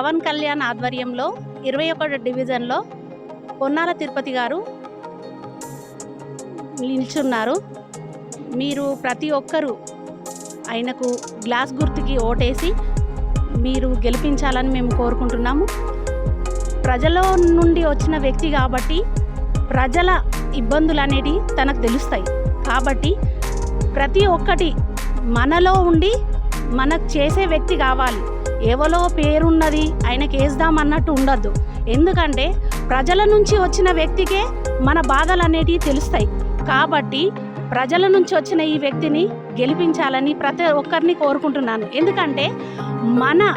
పవన్ కళ్యాణ్ ఆధ్వర్యంలో ఇరవై ఒకటి డివిజన్లో పొన్నాల తిరుపతి గారు నిల్చున్నారు. మీరు ప్రతి ఒక్కరూ ఆయనకు గ్లాస్ గుర్తుకి ఓటేసి మీరు గెలిపించాలని మేము కోరుకుంటున్నాము. ప్రజల నుండి వచ్చిన వ్యక్తి కాబట్టి ప్రజల ఇబ్బందులు అనేటివి తనకు తెలుస్తాయి. కాబట్టి ప్రతి ఒక్కటి మనలో ఉండి మనకు చేసే వ్యక్తి కావాలి. ఎవలో పేరున్నది ఆయనకి వేద్దామన్నట్టు ఉండద్దు. ఎందుకంటే ప్రజల నుంచి వచ్చిన వ్యక్తికే మన బాధలు అనేటివి తెలుస్తాయి. కాబట్టి ప్రజల నుంచి వచ్చిన ఈ వ్యక్తిని గెలిపించాలని ప్రతి ఒక్కరిని కోరుకుంటున్నాను. ఎందుకంటే మన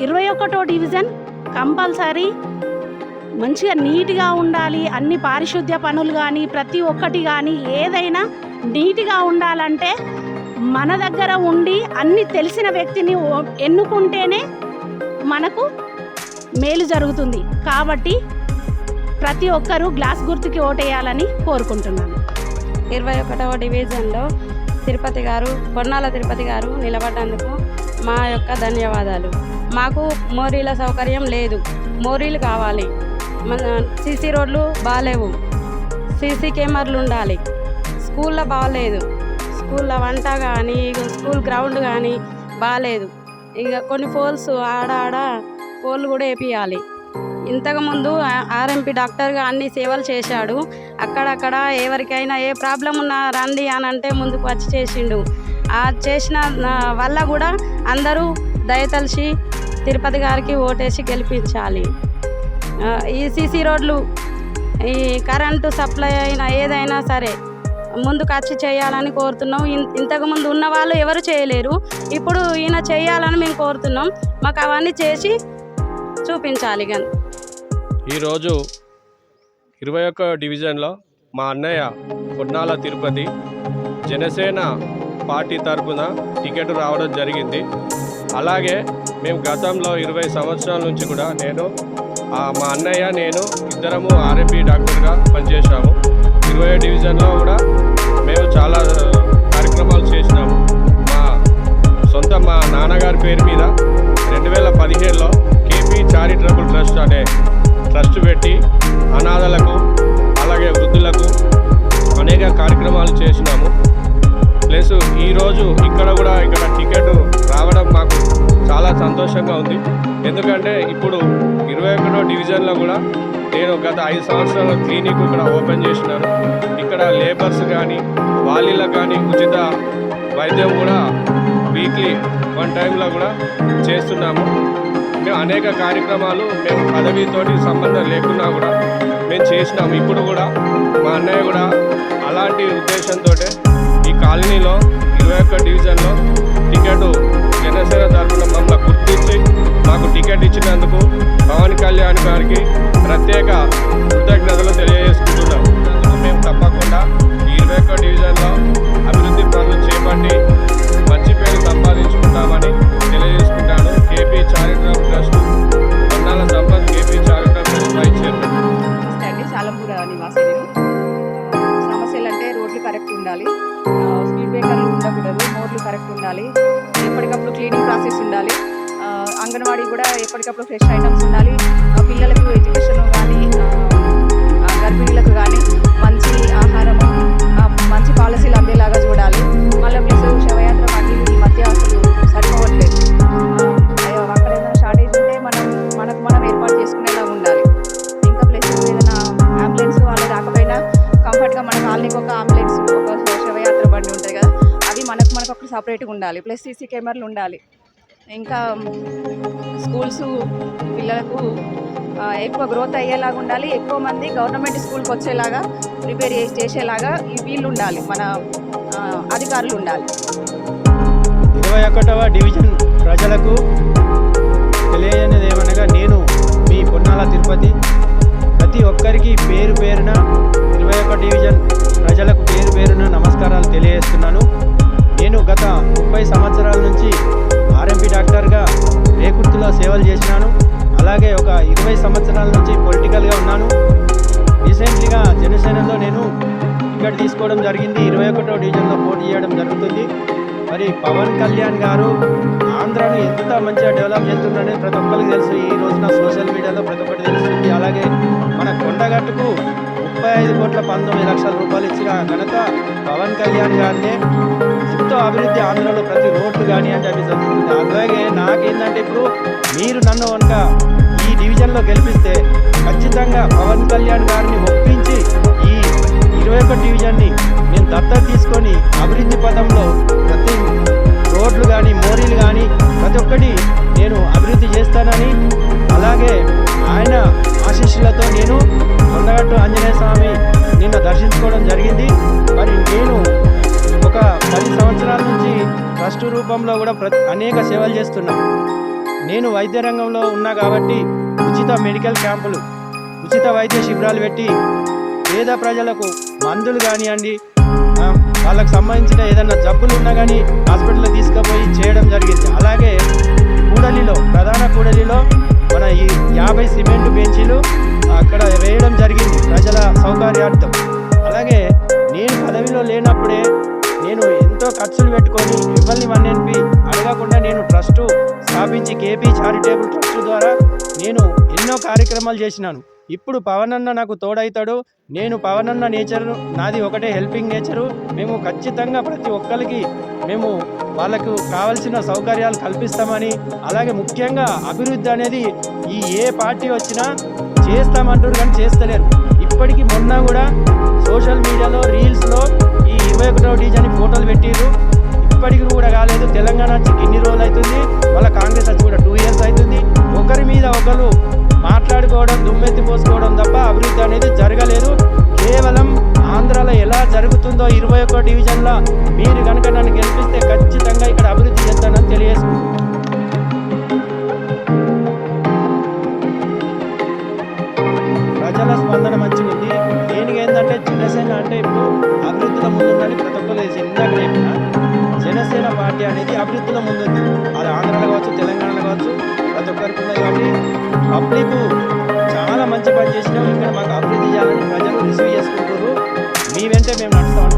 ఇరవై ఒకటో డివిజన్ కంపల్సరీ మంచిగా నీట్గా ఉండాలి. అన్ని పారిశుద్ధ్య పనులు కానీ ప్రతి ఒక్కటి కానీ ఏదైనా నీట్గా ఉండాలంటే మన దగ్గర ఉండి అన్ని తెలిసిన వ్యక్తిని ఎన్నుకుంటేనే మనకు మేలు జరుగుతుంది. కాబట్టి ప్రతి ఒక్కరూ గ్లాస్ గుర్తుకి ఓటేయాలని కోరుకుంటున్నాను. ఇరవై ఒకటవ డివిజన్లో తిరుపతి గారు బొన్నాల తిరుపతి గారు నిలబడ్డందుకు మా యొక్క ధన్యవాదాలు. మాకు మోరీల సౌకర్యం లేదు. మోరీలు కావాలి. మన సీసీ రోడ్లు బాగాలేవు సీసీ కెమెరాలు ఉండాలి. స్కూల్లో బాగాలేదు స్కూల్లో వంట కానీ ఇక స్కూల్ గ్రౌండ్ కానీ బాగాలేదు ఇక కొన్ని పోల్స్ ఆడ ఆడ పోల్ కూడా వేపియాలి. ఇంతకుముందు ఆర్ఎంపీ డాక్టర్గా అన్ని సేవలు చేశాడు. అక్కడక్కడ ఎవరికైనా ఏ ప్రాబ్లం ఉన్నా రండి అని అంటే ముందుకు వచ్చి చేసిండు. ఆ చేసిన వల్ల కూడా అందరూ దయతలిసి తిరుపతి గారికి ఓటేసి గెలిపించాలి. ఈసీసీ ఈ సీసీ రోడ్లు ఈ కరెంటు సప్లై అయినా ఏదైనా సరే ముందుకు వచ్చి చేయాలని కోరుతున్నాం. ఇంతకు ఇంతకుముందు ఉన్న వాళ్ళు ఎవరు చేయలేరు. ఇప్పుడు ఈయన చేయాలని మేము కోరుతున్నాం. మాకు అవన్నీ చేసి చూపించాలి కానీ ఈరోజు ఇరవై ఒక్క డివిజన్లో మా అన్నయ్య పొన్నాల తిరుపతి జనసేన పార్టీ తరఫున టికెట్ రావడం జరిగింది. అలాగే మేము గతంలో ఇరవై సంవత్సరాల నుంచి కూడా నేను మా అన్నయ్య నేను ఇద్దరము ఆర్ఎంపీ డాక్టర్గా పనిచేశాము. ఇరవై డివిజన్లో కూడా మేము చాలా కార్యక్రమాలు చేసినాము. మా సొంత మా నాన్నగారి పేరు మీద రెండు వేల పదిహేడులో కేపీ చారిటబుల్ ట్రస్ట్ అనే ట్రస్ట్ పెట్టి అనాథలకు అలాగే వృద్ధులకు అనేక కార్యక్రమాలు చేసినాము. ప్లస్ ఈరోజు ఇక్కడ కూడా ఇక్కడ టికెట్ రావడం మాకు చాలా సంతోషంగా ఉంది. ఎందుకంటే ఇప్పుడు ఇరవై ఒకటో డివిజన్లో కూడా నేను గత ఐదు సంవత్సరాల క్లినిక్ ఇక్కడ ఓపెన్ చేసినాను. ఇక్కడ లేబర్స్ కానీ వాలీలకు కానీ ఉచిత వైద్యం కూడా వీక్లీ వన్ టైంలో కూడా చేస్తున్నాము. మేము అనేక కార్యక్రమాలు మేము పదవితోటి సంబంధం లేకున్నా కూడా మేము చేసినాము. ఇప్పుడు కూడా మా అన్నయ్య కూడా అలాంటి ఉద్దేశంతో ఈ కాలనీలో ఇరవై ఒక్క డివిజన్లో టికెట్ జనసేన తరఫున మమ్మల్ని గుర్తించి మాకు టికెట్ ఇచ్చినందుకు పవన్ కళ్యాణ్ గారికి ప్రత్యేక కృతజ్ఞతలు తెలియజేసుకుంటున్నాం. మేము తప్పకుండా ఈ ఇరవై ఒక్క డివిజన్లో అభివృద్ధి పనులు చేపట్టి మంచి పేరు సంపాదించుకుంటామని తెలియజేసుకుంటాను. KP charitable trust Ponnala Sampath KP charitable trust vice chairman. నివాసి సమస్యలు అంటే రోడ్లు కరెక్ట్ ఉండాలి. స్పీడ్ బ్రేకర్లు ఉండకూడదు. కరెక్ట్ ఉండాలి. ఎప్పటికప్పుడు క్లీనింగ్ ప్రాసెస్ ఉండాలి. అంగన్వాడీ కూడా ఎప్పటికప్పుడు ఫ్రెష్ ఐటమ్స్ ఉండాలి. పిల్లలకు ఎడ్యుకేషన్ కానీ ఆ, గర్భిణీలకు కానీ మంచి ఆహారము మంచి పాలసీలు అందేలాగా చూడాలి. మళ్ళీ ప్లస్ శవయాత్ర బండి ఈ మధ్య అసలు సరిపోవట్లేదు. అక్కడ ఏదైనా షార్టేజ్ ఉంటే మనం మనకు మనం ఏర్పాటు చేసుకునేలా ఉండాలి. ఇంకా ప్లస్ ఏదైనా అంబులెన్స్ వాళ్ళు రాకపోయినా కంఫర్ట్గా మన కాలనీకి ఒక అంబులెన్స్ ఒక శవయాత్ర బండి ఉంటుంది కదా అవి మనకు మనకు ఒక సపరేట్గా ఉండాలి. ప్లస్ సీసీ కెమెరాలు ఉండాలి. ఇంకా స్కూల్స్ పిల్లలకు ఎక్కువ గ్రోత్ అయ్యేలాగా ఉండాలి. ఎక్కువ మంది గవర్నమెంట్ స్కూల్కి వచ్చేలాగా ప్రిపేర్ చేసి చేసేలాగా వీళ్ళు ఉండాలి మన అధికారులు ఉండాలి. ఇరవై ఒకటవ డివిజన్ ప్రజలకు తెలియనిది ఏమనగా నేను మీ పొన్నాల తిరుపతి. ప్రతి ఒక్కరికి పేరు పేరున ఇరవై ఒక డివిజన్ ప్రజలకు పేరు పేరున నమస్కారాలు తెలియజేస్తున్నాను. నేను గత ముప్పై సంవత్సరాల నుంచి ఆర్ఎంపీ డాక్టర్గా రేకుర్తిలో సేవలు చేసినాను. అలాగే ఒక ఇరవై సంవత్సరాల నుంచి పొలిటికల్గా ఉన్నాను. రీసెంట్లీగా జనసేనలో నేను టికెట్ తీసుకోవడం జరిగింది. ఇరవై ఒకటో డివిజన్లో పోటీ చేయడం జరుగుతుంది. మరి పవన్ కళ్యాణ్ గారు ఆంధ్రాను ఎంత మంచిగా డెవలప్ చేస్తున్నాడని ప్రతి ఒక్కరికి తెలుసు. ఈ రోజున సోషల్ మీడియాలో ప్రతి ఒక్కటి తెలుస్తుంది. అలాగే మన కొండగట్టుకు ముప్పై ఐదు కోట్ల పంతొమ్మిది లక్షల రూపాయలు ఇచ్చిన ఘనత పవన్ కళ్యాణ్ గారినే ఎంతో అభివృద్ధి ఆంధ్రలో ప్రతి రోడ్లు కానీ అని చెప్పి జరుగుతుంది. అలాగే నాకేంటంటే ఇప్పుడు మీరు నన్ను కనుక ఈ డివిజన్లో గెలిపిస్తే ఖచ్చితంగా పవన్ కళ్యాణ్ గారిని ఒప్పించి ఈ ఇరవై ఒక్క డివిజన్ని నేను దత్తత తీసుకొని అభివృద్ధి పదంలో ప్రతి రోడ్లు కానీ మోరీలు కానీ ప్రతి ఒక్కటి నేను అభివృద్ధి చేస్తానని అలాగే ఆయన ఆశీస్సులతో నేను కొండగట్టు ఆంజనేయ స్వామి నిన్న దర్శించుకోవడం జరిగింది. మరి నేను ఒక పది సంవత్సరాల నుంచి ట్రస్ట్ రూపంలో కూడా ప్రతి అనేక సేవలు చేస్తున్నాను నేను వైద్య రంగంలో ఉన్నా కాబట్టి ఉచిత మెడికల్ క్యాంపులు ఉచిత వైద్య శిబిరాలు పెట్టి పేద ప్రజలకు మందులు కానివ్వండి ఆ, వాళ్ళకి సంబంధించిన ఏదైనా జబ్బులు ఉన్నా కానీ హాస్పిటల్లో తీసుకుపోయి చేయడం జరిగింది. అలాగే కూడలిలో ప్రధాన యాభై సిమెంట్ బెంచీలు అక్కడ వేయడం జరిగింది ప్రజల సౌకర్యార్థం. అలాగే నేను పదవిలో లేనప్పుడే నేను ఎంతో ఖర్చులు పెట్టుకొని ఎవరిని మన్నెనిపి అడగకుండా నేను ట్రస్టు స్థాపించి కేపీ చారిటేబుల్ ట్రస్ట్ ద్వారా నేను ఎన్నో కార్యక్రమాలు చేసినాను. ఇప్పుడు పవన్ అన్న నాకు తోడవుతాడు నేను పవన్ అన్న నేచర్ నాది ఒకటే హెల్పింగ్ నేచరు. మేము ఖచ్చితంగా ప్రతి ఒక్కరికి మేము వాళ్ళకు కావలసిన సౌకర్యాలు కల్పిస్తామని అలాగే ముఖ్యంగా అభివృద్ధి అనేది ఈ ఏ పార్టీ వచ్చినా చేస్తామంటారు కానీ చేస్తలేరు. ఇప్పటికీ మొన్న కూడా సోషల్ మీడియాలో రీల్స్లో ఈ ఇరవై ఒకటో అని ఫోటోలు పెట్టిర్రు. ఇప్పటికి కూడా కాలేదు. తెలంగాణ ఇరవై డివిజన్లో మీరు కనుక నన్ను గెలిపిస్తే ఖచ్చితంగా ఇక్కడ అభివృద్ధి చేస్తానని తెలియజేసుకుంటున్నాను ప్రజల స్పందన మంచిగా ఉంది దేనికి ఏంటంటే జనసేన అంటే ఇప్పుడు అభివృద్ధిలో ముందుందని ప్రతి ఒక్కరు ఇందాక చెప్పిన. జనసేన పార్టీ అనేది అభివృద్ధిలో ముందుంది. అది ఆంధ్రలో కావచ్చు తెలంగాణలో కావచ్చు ప్రతి ఒక్కరికి ఉన్నది కాబట్టి పబ్లిక్ చాలా మంచి పని చేసినాం ఇక్కడ మాకు అభివృద్ధి చేయాలని ప్రజలు రిసీవ్ చేసుకుంటారు మీ వెంటే మేము నడుస్తాం.